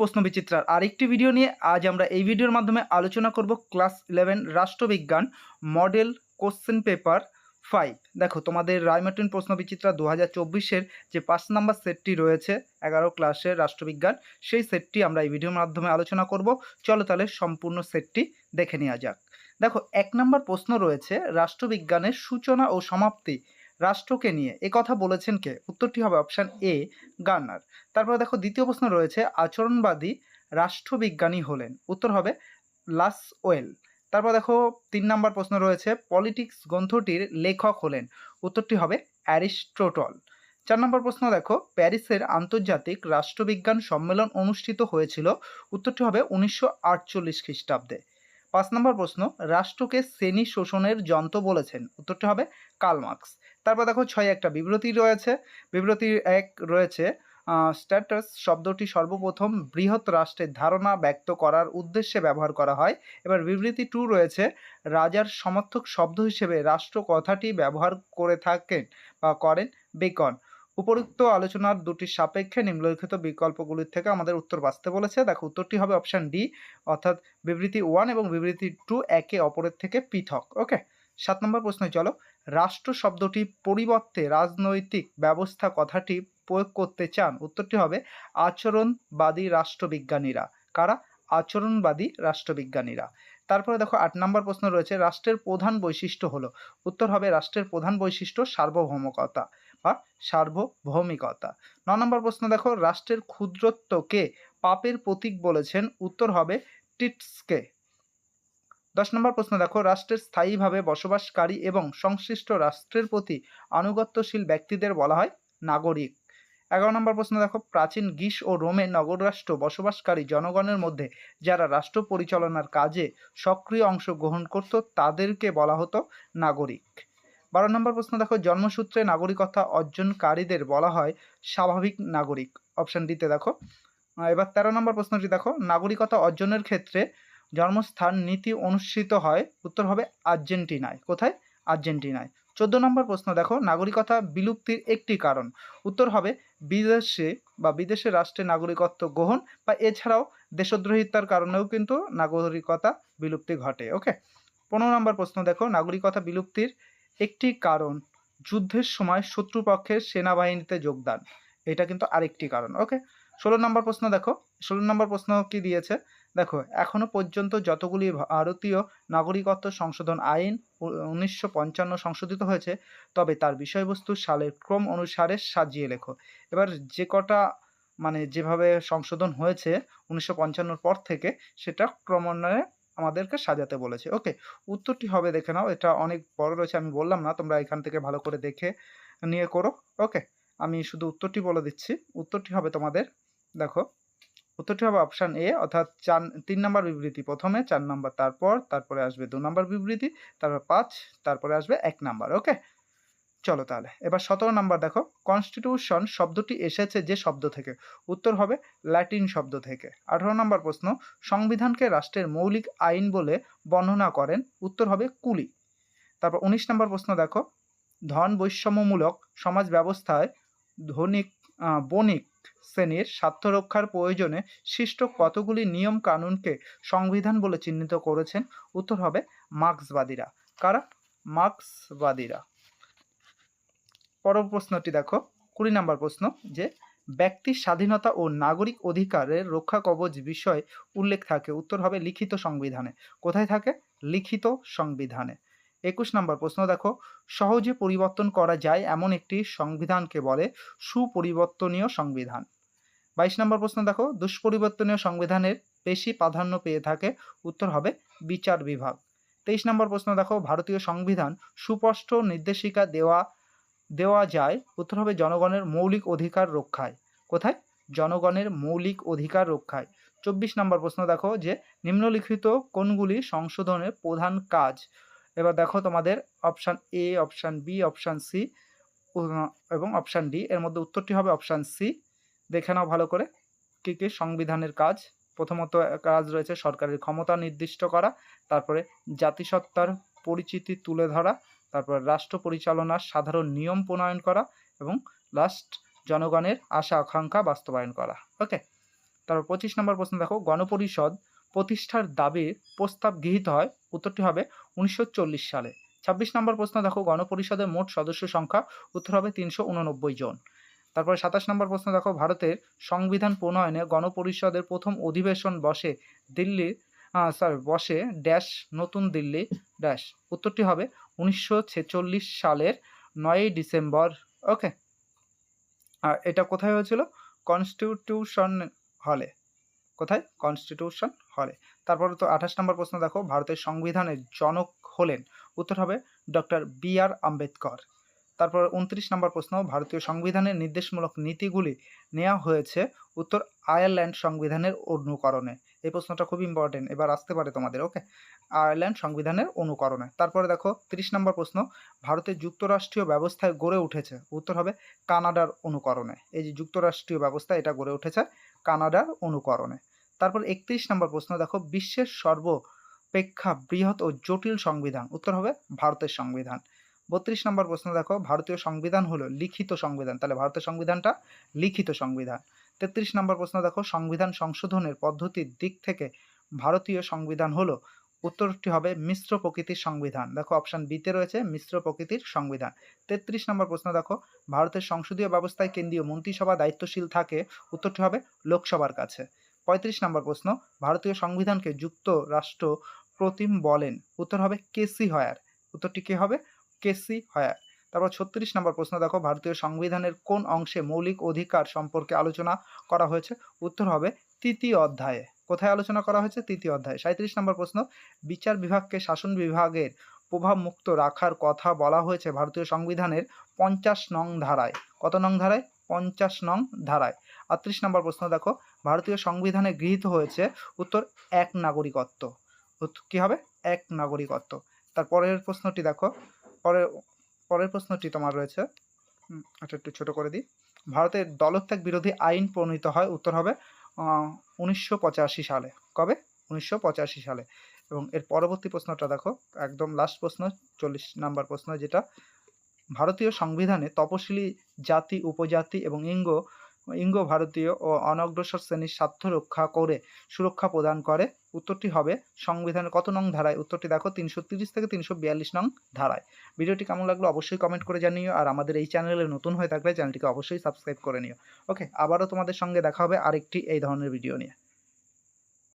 প্রশ্নবিচিত্রার আরেকটি ভিডিও নিয়ে আজ আমরা এই ভিডিওর মাধ্যমে আলোচনা করব ক্লাস ইলেভেন রাষ্ট্রবিজ্ঞান মডেল কোশ্চেন পেপার ফাইভ দেখো, তোমাদের রায়মার্টিন প্রশ্নবিচিত্রা দু হাজার চব্বিশের যে পাঁচ নাম্বার সেটটি রয়েছে, এগারো ক্লাসের রাষ্ট্রবিজ্ঞান, সেই সেটটি আমরা এই ভিডিওর মাধ্যমে আলোচনা করব। চলো তাহলে সম্পূর্ণ সেটটি দেখে নেওয়া যাক। দেখো, এক নম্বর প্রশ্ন রয়েছে, রাষ্ট্রবিজ্ঞানের সূচনা ও সমাপ্তি রাষ্ট্রকে নিয়ে। এ কথা বলেছেন কে? উত্তরটি হবে অপশান এ গার্নার তারপরে দেখো, দ্বিতীয় প্রশ্ন রয়েছে, আচরণবাদী রাষ্ট্রবিজ্ঞানী হলেন। উত্তর হবে লাস ওয়েল তারপর দেখো, তিন নম্বর প্রশ্ন রয়েছে, পলিটিক্স গ্রন্থটির লেখক হলেন। উত্তরটি হবে অ্যারিস্টোটল। চার নম্বর প্রশ্ন দেখো, প্যারিসের আন্তর্জাতিক রাষ্ট্রবিজ্ঞান সম্মেলন অনুষ্ঠিত হয়েছিল, উত্তরটি হবে উনিশশো আটচল্লিশ খ্রিস্টাব্দে। পাঁচ নম্বর প্রশ্ন, রাষ্ট্রকে শ্রেণি শোষণের যন্ত্র বলেছেন। উত্তরটি হবে কালমার্কস তারপর দেখো ছয় একটা। বিবৃতি রয়েছে। বিবৃতির এক রয়েছে স্ট্যাটাস শব্দটি সর্বপ্রথম বৃহৎ রাষ্ট্রের ধারণা ব্যক্ত করার উদ্দেশ্যে ব্যবহার করা হয়। এবার বিবৃতি টু রয়েছে, রাজার সমর্থক শব্দ হিসেবে রাষ্ট্র কথাটি ব্যবহার করে থাকেন বা করেন বেকন। উপরোক্ত আলোচনার দুটি সাপেক্ষে নিম্নলিখিত বিকল্পগুলির থেকে আমাদের উত্তর বাঁচতে বলেছে। দেখো, উত্তরটি হবে অপশান ডি অর্থাৎ বিবৃতি ওয়ান এবং বিবৃতি টু একে অপরের থেকে পৃথক। ওকে সাত নম্বর প্রশ্নে চলো। রাষ্ট্র শব্দটি পরিবর্তে রাজনৈতিক ব্যবস্থা কথাটি প্রয়োগ করতে চান। উত্তরটি হবে, আচরণবাদী রাষ্ট্রবিজ্ঞানীরা। কারা? আচরণবাদী রাষ্ট্রবিজ্ঞানীরা। তারপরে দেখো, আট নম্বর প্রশ্ন রয়েছে, রাষ্ট্রের প্রধান বৈশিষ্ট্য হলো। উত্তর হবে, রাষ্ট্রের প্রধান বৈশিষ্ট্য সার্বভৌমকতা বা সার্বভৌমিকতা। ন নম্বর প্রশ্ন দেখো, রাষ্ট্রের ক্ষুদ্রত্বকে পাপের প্রতীক বলেছেন। উত্তর হবে, টিটসকে। দশ নম্বর প্রশ্ন, দেখো, রাষ্ট্রের স্থায়ীভাবে বসবাসকারী এবং সংশ্লিষ্ট রাষ্ট্রের প্রতি আনুগত্যশীল ব্যক্তিদের বলা হয় নাগরিক। এগারো নম্বর প্রশ্ন, দেখো, প্রাচীন গ্রীস ও রোমে নগররাষ্ট্র বসবাসকারী জনগণের মধ্যে যারা রাষ্ট্র পরিচালনার কাজে সক্রিয় অংশগ্রহণ করত, তাদেরকে বলা হতো নাগরিক। বারো নম্বর প্রশ্ন, দেখো, জন্মসূত্রে নাগরিকতা অর্জনকারীদের বলা হয় স্বাভাবিক নাগরিক। অপশান ডিতে, দেখো। এবার তেরো নম্বর প্রশ্নটি, দেখো নাগরিকতা অর্জনের ক্ষেত্রে জন্মস্থান নীতি অনুষ্ঠিত হয়। উত্তর হবে আর্জেন্টিনায়। কোথায়? আর্জেন্টিনায়। চোদ্দ নম্বর প্রশ্ন, দেখো, নাগরিকতা বিলুপ্তির একটি কারণ। উত্তর হবে বিদেশে বা বিদেশে রাষ্ট্রে নাগরিকত্ব গ্রহণ বা এছাড়াও দেশদ্রোহিতার কারণেও কিন্তু নাগরিকতা বিলুপ্তি ঘটে। ওকে? পনেরো নম্বর প্রশ্ন, দেখো, নাগরিকতা বিলুপ্তির একটি কারণ, যুদ্ধের সময় শত্রুপক্ষের সেনাবাহিনীতে যোগদান। এটা কিন্তু আরেকটি কারণ। ওকে? ষোলো নম্বর প্রশ্ন, দেখো, ষোলো নম্বর প্রশ্ন কি দিয়েছে? দেখো, এখনও পর্যন্ত যতগুলি ভারতীয় নাগরিকত্ব সংশোধন আইন উনিশশো পঞ্চান্ন সংশোধিত হয়েছে, তবে তার বিষয়বস্তু সালের ক্রম অনুসারে সাজিয়ে লেখো। এবার যে কটা মানে যেভাবে সংশোধন হয়েছে উনিশশো পঞ্চান্নর পর থেকে, সেটা ক্রমান্বয়ে আমাদেরকে সাজাতে বলেছে। ওকে, উত্তরটি হবে দেখে নাও, এটা অনেক বড় রয়েছে, আমি বললাম না, তোমরা এখান থেকে ভালো করে দেখে নিয়ে করো। ওকে, আমি শুধু উত্তরটি বলে দিচ্ছি। উত্তরটি হবে তোমাদের, দেখো উত্তরটি হবে অপশান এ অর্থাৎ চার, তিন নম্বর বিবৃতি। প্রথমে চার নম্বর, তারপর, তারপরে আসবে দু নম্বর বিবৃতি, তারপর পাঁচ, তারপরে আসবে এক নাম্বার ওকে চলো তাহলে, এবার সতেরো নাম্বার দেখো। কনস্টিটিউশন শব্দটি এসেছে যে শব্দ থেকে। উত্তর হবে ল্যাটিন শব্দ থেকে। আঠারো নাম্বার প্রশ্ন, সংবিধানকে রাষ্ট্রের মৌলিক আইন বলে বর্ণনা করেন, উত্তর হবে কুলি। তারপর উনিশ নম্বর প্রশ্ন দেখো। ধন বৈষম্যমূলক সমাজ ব্যবস্থায় ধনিক বণিক শ্রেণির স্বার্থ রক্ষার প্রয়োজনে সৃষ্ট কতগুলি নিয়ম কানুনকে সংবিধান বলে চিহ্নিত করেছেন? উত্তর হবে মার্ক্সবাদীরা। কারা? মার্ক্সবাদীরা। পর প্রশ্নটি দেখো। কুড়ি নম্বর প্রশ্ন যে ব্যক্তির স্বাধীনতা ও নাগরিক অধিকারের রক্ষা কবচ বিষয়ে উল্লেখ থাকে। উত্তর হবে লিখিত সংবিধানে। কোথায় থাকে? লিখিত সংবিধানে। একুশ নম্বর প্রশ্ন, দেখো, সহজে পরিবর্তন করা যায় এমন একটি সংবিধানকে বলে সুপরিবর্তনীয় সংবিধান। বাইশ নম্বর প্রশ্ন, দেখো, দুষ্পরিবর্তনীয় সংবিধানের বেশি প্রাধান্য পেয়ে থাকে উত্তর হবে বিচার বিভাগ। তেইশ নম্বর প্রশ্ন, দেখো, ভারতীয় সংবিধান সুস্পষ্ট নির্দেশিকা দেওয়া দেওয়া যায়, উত্তর হবে জনগণের মৌলিক অধিকার রক্ষায়। কোথায়? জনগণের মৌলিক অধিকার রক্ষায়। চব্বিশ নম্বর প্রশ্ন, দেখো, যে নিম্নলিখিত কোনগুলি সংশোধনের প্রধান কাজ? এবার দেখো তোমাদের option A option B option C এবং অপশান ডি এর মধ্যে উত্তরটি হবে অপশান সি দেখে নাও ভালো করে কী কী সংবিধানের কাজ। প্রথমত কাজ রয়েছে সরকারের ক্ষমতা নির্দিষ্ট করা, তারপরে জাতিসত্তার পরিচিতি তুলে ধরা, তারপর রাষ্ট্র পরিচালনার সাধারণ নিয়ম প্রণয়ন করা, এবং লাস্ট জনগণের আশা আকাঙ্ক্ষা বাস্তবায়ন করা। ওকে তারপর পঁচিশ নম্বর প্রশ্ন দেখো, গণপরিষদ প্রতিষ্ঠার দাবির প্রস্তাব গৃহীত হয়। উত্তরটি হবে উনিশশো চল্লিশ সালে। ছাব্বিশ নম্বর প্রশ্ন, দেখো, গণপরিষদের মোট সদস্য সংখ্যা, উত্তর হবে তিনশো উননব্বই জন। তারপরে সাতাশ নম্বর প্রশ্ন, দেখো, ভারতের সংবিধান প্রণয়নে গণপরিষদের প্রথম অধিবেশন বসে দিল্লির সরি বসে ড্যাশ, নতুন দিল্লি ড্যাশ। উত্তরটি হবে উনিশশো ছেচল্লিশ সালের নয়ই ডিসেম্বর। ওকে। আর এটা কোথায় হয়েছিল? কনস্টিটিউশন হলে। কোথায়? কনস্টিটিউশন হলে তারপরে তো আঠাশ নম্বর প্রশ্ন, দেখো, ভারতের সংবিধানের জনক হলেন। উত্তর হবে ডক্টর বি আর আম্বেদকর। তারপর উনত্রিশ নম্বর প্রশ্ন, ভারতীয় সংবিধানের নির্দেশমূলক নীতিগুলি নেওয়া হয়েছে উত্তর আয়ারল্যান্ড সংবিধানের অনুকরণে। এই প্রশ্নটা খুব ইম্পর্টেন্ট এবার আসতে পারে তোমাদের ওকে আয়ারল্যান্ড সংবিধানের অনুকরণে। তারপরে দেখো, তিরিশ নম্বর প্রশ্ন ভারতের যুক্তরাষ্ট্রীয় ব্যবস্থায় গড়ে উঠেছে। উত্তর হবে কানাডার অনুকরণে। এই যে যুক্তরাষ্ট্রীয় ব্যবস্থা, এটা গড়ে উঠেছে কানাডার অনুকরণে। তারপর একত্রিশ নম্বর প্রশ্ন, দেখো, বিশ্বের সর্বপেক্ষা বৃহৎ ও জটিল সংবিধান। উত্তর হবে ভারতের সংবিধান। বত্রিশ নম্বর প্রশ্ন, দেখো, ভারতীয় সংবিধান হলো লিখিত সংবিধান। তাহলে ভারতের সংবিধানটা লিখিত সংবিধান। তেত্রিশ নম্বর প্রশ্ন, দেখো, সংবিধান সংশোধনের পদ্ধতির দিক থেকে ভারতীয় সংবিধান হলো, উত্তরটি হবে মিশ্র প্রকৃতির সংবিধান। দেখো অপশন বিতে রয়েছে মিশ্র প্রকৃতির সংবিধান। তেত্রিশ নম্বর প্রশ্ন, দেখো, ভারতের সংসদীয় ব্যবস্থায় কেন্দ্রীয় মন্ত্রিসভা দায়িত্বশীল থাকে, উত্তরটি হবে লোকসভার কাছে। পঁয়ত্রিশ নম্বর প্রশ্ন, ভারতীয় সংবিধানকে যুক্তরাষ্ট্র প্রতিম বলেন। উত্তর হবে কেসি হয়ার। উত্তরটি কি হবে? কেসি হয়ার। তারপর ছত্রিশ নম্বর প্রশ্ন দেখো, ভারতীয় সংবিধানের কোন অংশে মৌলিক অধিকার সম্পর্কে আলোচনা করা হয়েছে? উত্তর হবে তৃতীয় অধ্যায়ে। কোথায় আলোচনা করা হয়েছে? তৃতীয় অধ্যায়ে। সাঁত্রিশ নম্বর প্রশ্ন, বিচার বিভাগকে শাসন বিভাগের প্রভাব মুক্ত রাখার কথা বলা হয়েছে ভারতীয় সংবিধানের পঞ্চাশ নং ধারায়। কত নং ধারায়? পঞ্চাশ নং ধারায়। আটত্রিশ নম্বর প্রশ্ন, দেখো, ভারতীয় সংবিধানে গৃহীত হয়েছে উত্তর এক নাগরিকত্ব। কি হবে? এক নাগরিকত্ব। তার পরের প্রশ্নটি, দেখো পরের পরের প্রশ্নটি তোমার রয়েছে। আচ্ছা একটু ছোটো করে দিই। ভারতের দলত্যাগ বিরোধী আইন প্রণীত হয়, উত্তর হবে উনিশশো পঁচাশি সালে। কবে? উনিশশো পঁচাশি সালে। এবং এর পরবর্তী প্রশ্নটা, দেখো, একদম লাস্ট প্রশ্ন, চল্লিশ নাম্বার প্রশ্ন, যেটা ভারতীয় সংবিধানে তপশিলি জাতি, উপজাতি এবং ইঙ্গ ইঙ্গ ভারতীয় ও অনগ্রসর শ্রেণির স্বার্থ রক্ষা করে সুরক্ষা প্রদান করে। উত্তরটি হবে সংবিধানের কত নং ধারায়? উত্তরটি দেখো তিনশো তিরিশ থেকে তিনশো বিয়াল্লিশ নং ধারায়। ভিডিওটি কেমন লাগল অবশ্যই কমেন্ট করে জানিও আর আমাদের এই চ্যানেলে নতুন হয়ে থাকলে চ্যানেলটিকে অবশ্যই সাবস্ক্রাইব করে নিও। ওকে আবারও তোমাদের সঙ্গে দেখা হবে আরেকটি এই ধরনের ভিডিও নিয়ে।